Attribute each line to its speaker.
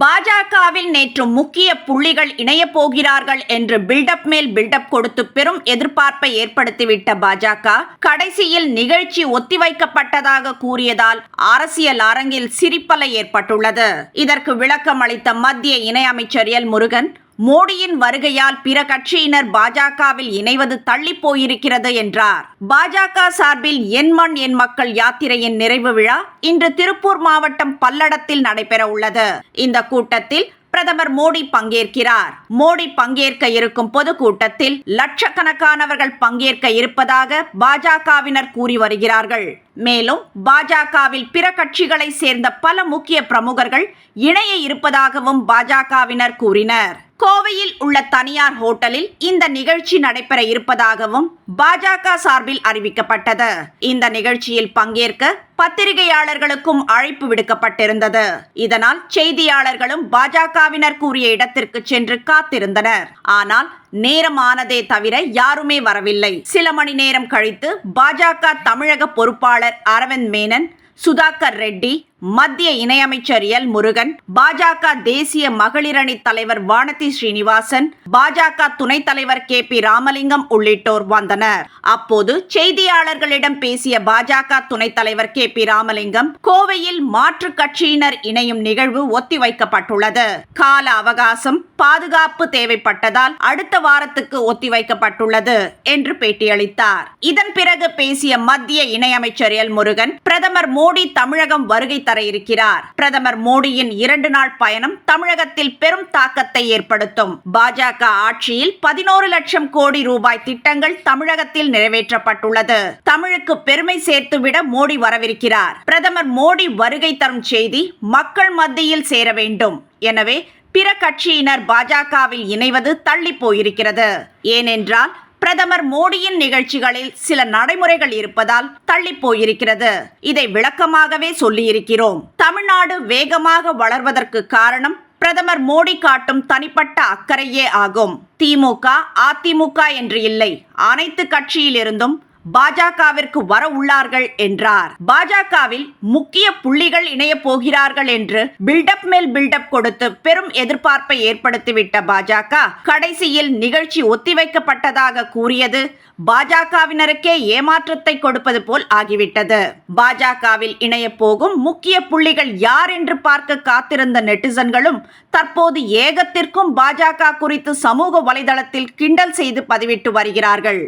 Speaker 1: பாஜகவில் நேற்று முக்கிய புள்ளிகள் இணையப் போகிறார்கள் என்று பில்டப் மேல் பில்டப் கொடுத்து பெரும் எதிர்பார்ப்பை ஏற்படுத்திவிட்ட பாஜக கடைசியில் நிகழ்ச்சி ஒத்திவைக்கப்பட்டதாக கூறியதால் அரசியல் அரங்கில் சிரிப்பலை ஏற்பட்டுள்ளது. இதற்கு விளக்கம் அளித்த மத்திய இணையமைச்சர் எல் முருகன் மோடியின் வருகையால் பிற கட்சியினர் பாஜகவில் இணைவது தள்ளி போயிருக்கிறது என்றார். பாஜக சார்பில் என் மண் என் மக்கள் யாத்திரையின் நிறைவு விழா இன்று திருப்பூர் மாவட்டம் பல்லடத்தில் நடைபெற உள்ளது. இந்த கூட்டத்தில் பிரதமர் மோடி பங்கேற்கிறார். மோடி பங்கேற்க இருக்கும் பொதுக்கூட்டத்தில் லட்சக்கணக்கானவர்கள் பங்கேற்க இருப்பதாக பாஜகவினர் கூறி வருகிறார்கள். மேலும் பாஜகவில் பிற கட்சிகளை சேர்ந்த பல முக்கிய பிரமுகர்கள் இணைய இருப்பதாகவும் பாஜகவினர் கூறினர். கோவையில் உள்ள தனியார் ஹோட்டலில் இந்த நிகழ்ச்சி நடைபெற இருப்பதாகவும் பாஜக சார்பில் அறிவிக்கப்பட்டது. இந்த நிகழ்ச்சியில் பங்கேற்க பத்திரிகையாளர்களுக்கும் அழைப்பு விடுக்கப்பட்டிருந்தது. இதனால் செய்தியாளர்களும் பாஜகவினர் கூறிய இடத்திற்கு சென்று காத்திருந்தனர். ஆனால் நேரமானதே தவிர யாருமே வரவில்லை. சில மணி நேரம் கழித்து பாஜக தமிழக பொறுப்பாளர் அரவிந்த் மேனன் சுதாகர் ரெட்டி மத்திய இணையமைச்சர் எல் முருகன் பாஜக தேசிய மகளிரணி தலைவர் வானதி ஸ்ரீனிவாசன் பாஜக துணைத் தலைவர் கே பி ராமலிங்கம் உள்ளிட்டோர் வந்தனர். அப்போது செய்தியாளர்களிடம் பேசிய பாஜக துணைத் தலைவர் கே பி ராமலிங்கம் கோவையில் மாற்றுக் கட்சியினர் இணையும் நிகழ்வு ஒத்திவைக்கப்பட்டுள்ளது கால அவகாசம் பாதுகாப்பு தேவைப்பட்டதால் அடுத்த வாரத்துக்கு ஒத்திவைக்கப்பட்டுள்ளது என்று பேட்டியளித்தார். இதன் பிறகு பேசிய மத்திய இணையமைச்சர் எல் முருகன் பிரதமர் மோடி தமிழகம் வருகை தர இருக்கிறார். பிரதமர் மோடியின் இரண்டு நாள் பயணம் தமிழகத்தில் பெரும் தாக்கத்தை ஏற்படுத்தும். பாஜக ஆட்சியில் பதினோரு லட்சம் கோடி ரூபாய் திட்டங்கள் தமிழகத்தில் நிறைவேற்றப்பட்டுள்ளது. தமிழுக்கு பெருமை சேர்த்துவிட மோடி வரவிருக்கிறார். பிரதமர் மோடி வருகை தரும் செய்தி மக்கள் மத்தியில் சேர வேண்டும். எனவே பிற கட்சியினர் பாஜகவில் இணைவது தள்ளி போயிருக்கிறது. ஏனென்றால் பிரதமர் மோடியின் நிகழ்ச்சிகளில் சில நடைமுறைகள் இருப்பதால் தள்ளி போயிருக்கிறது இதை விளக்கமாகவே சொல்லியிருக்கிறோம். தமிழ்நாடு வேகமாக வளர்வதற்கு காரணம் பிரதமர் மோடி காட்டும் தனிப்பட்ட அக்கறையே ஆகும். திமுக அதிமுக என்று இல்லை. அனைத்து கட்சியிலிருந்தும் பாஜகவிற்கு வர உள்ளார்கள் என்றார். பாஜகவில் முக்கிய புள்ளிகள் இணைய போகிறார்கள் என்று பில்டப் மேல் பில்டப் கொடுத்து பெரும் எதிர்பார்ப்பை ஏற்படுத்திவிட்ட பாஜக கடைசியில் நிகழ்ச்சி ஒத்திவைக்கப்பட்டதாக கூறியது பாஜகவினருக்கே ஏமாற்றத்தை கொடுப்பது போல் ஆகிவிட்டது. பாஜகவில் இணைய போகும் முக்கிய புள்ளிகள் யார் என்று பார்க்க காத்திருந்த நெட்டிசன்களும் தற்போது ஏகத்திற்கும் பாஜக குறித்து சமூக வலைதளத்தில் கிண்டல் செய்து பதிவிட்டு வருகிறார்கள்.